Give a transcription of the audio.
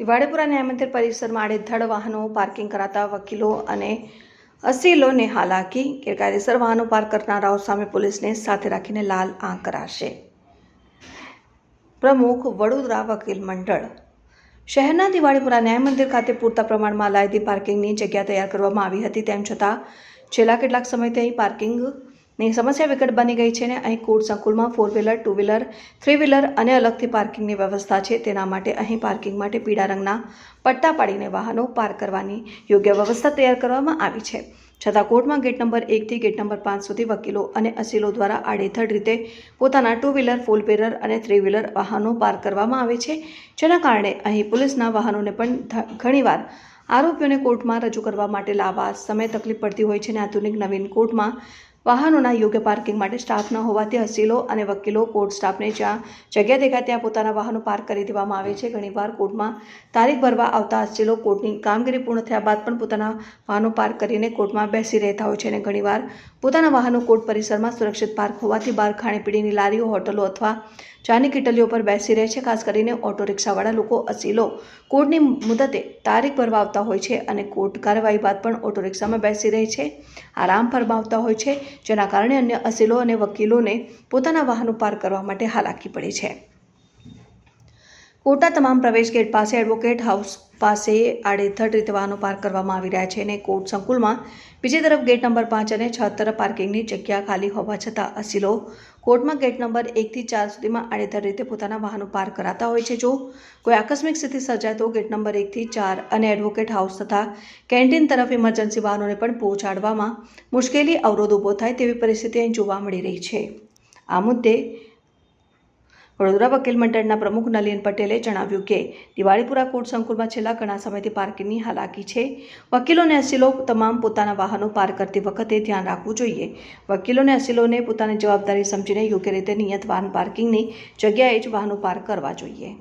દિવાળીપુરા ન્યાયમંદિર પરિસરમાં આડેધડ વાહનો પાર્કિંગ કરાતા વકીલો અને અસીલોને હાલાકી, ગેરકાયદેસર વાહનો પાર્ક કરનારાઓ સામે પોલીસને સાથે રાખીને લાલ આંખ કરાશે. પ્રમુખ વડોદરા વકીલ મંડળ. શહેરના દિવાળીપુરા ન્યાય મંદિર ખાતે પૂરતા પ્રમાણમાં લાયદી પાર્કિંગની જગ્યા તૈયાર કરવામાં આવી હતી. તેમ છતાં છેલ્લા કેટલાક સમયથી અહીં પાર્કિંગની સમસ્યા વિકટ બની ગઈ છે અને અહીં કોર્ટ સંકુલમાં four wheeler two wheeler three wheeler અને અલગથી પાર્કિંગની વ્યવસ્થા છે. તેના માટે અહીં પાર્કિંગ માટે પીળા રંગના પટ્ટા પાડીને વાહનો પાર્ક કરવાની યોગ્ય વ્યવસ્થા તૈયાર કરવામાં આવી છે. છતાં કોર્ટમાં ગેટ નંબર એકથી ગેટ નંબર પાંચ સુધી વકીલો અને અસીલો દ્વારા આડેધડ રીતે પોતાના ટુ વ્હીલર ફોર વ્હીલર અને થ્રી વ્હીલર વાહનો પાર્ક કરવામાં આવે છે. જેના કારણે અહીં પોલીસના વાહનોને પણ ઘણીવાર આરોપીઓને કોર્ટમાં રજૂ કરવા માટે લાવવા સમય તકલીફ પડતી હોય છે અને આધુનિક નવીન કોર્ટમાં વાહનોના યોગ્ય પાર્કિંગ માટે સ્ટાફ ન હોવાથી હસીલો અને વકીલો કોર્ટ સ્ટાફને જ્યાં જગ્યા દેખાય ત્યાં પોતાના વાહનો પાર્ક કરી દેવામાં આવે છે. ઘણીવાર કોર્ટમાં તારીખ ભરવા આવતા હસીલો કોર્ટની કામગીરી પૂર્ણ થયા બાદ પણ પોતાના વાહનો પાર્ક કરીને કોર્ટમાં બેસી રહેતા હોય છે અને ઘણીવાર પોતાના વાહનો કોર્ટ પરિસરમાં સુરક્ષિત પાર્ક હોવાથી બહાર ખાણીપીણીની લારીઓ, હોટલો અથવા ચાની કિટલીઓ પર બેસી રહે છે. ખાસ કરીને ઓટો રિક્ષાવાળા લોકો અસીલો. કોર્ટની મુદતે તારીખ ભરવા આવતા હોય છે અને કોર્ટ કાર્યવાહી બાદ પણ ઓટો રિક્ષામાં બેસી રહે છે. આરામ ફરમાવતા હોય છે, જેના કારણે અન્ય અસીલો અને વકીલોને પોતાના વાહનો પાર્ક કરવા માટે હાલાકી પડે છે. કોર્ટના તમામ પ્રવેશ ગેટ પાસે એડવોકેટ હાઉસ પાસે આડેધડ રીતે વાહનો પાર્ક કરવામાં આવી રહ્યા છે અને કોર્ટ સંકુલમાં બીજી તરફ ગેટ નંબર પાંચ અને છ તરફ પાર્કિંગની જગ્યા ખાલી હોવા છતાં અસીલો કોર્ટમાં ગેટ નંબર એકથી ચાર સુધીમાં આડેધડ રીતે પોતાના વાહનો પાર્ક કરાતા હોય છે. જો કોઈ આકસ્મિક સ્થિતિ સર્જાય તો ગેટ નંબર એકથી ચાર અને એડવોકેટ હાઉસ તથા કેન્ટીન તરફ ઇમરજન્સી વાહનોને પણ પહોંચાડવામાં મુશ્કેલી અવરોધ ઊભો થાય તેવી પરિસ્થિતિ અહીં જોવા મળી રહી છે. આ મુદ્દે વડોદરા વકીલ મંડળના પ્રમુખ નલિન પટેલે જણાવ્યું કે, દિવાળીપુરા કોર્ટ સંકુલમાં છેલ્લા ઘણા સમયથી પાર્કિંગની હાલાકી છે. વકીલોને અસીલો તમામ પોતાના વાહનો પાર્ક કરતી વખતે ધ્યાન રાખવું જોઈએ. વકીલોને અસીલોને પોતાની જવાબદારી સમજીને યોગ્ય રીતે નિયત વાહન પાર્કિંગની જગ્યાએ જ વાહનો પાર્ક કરવા જોઈએ.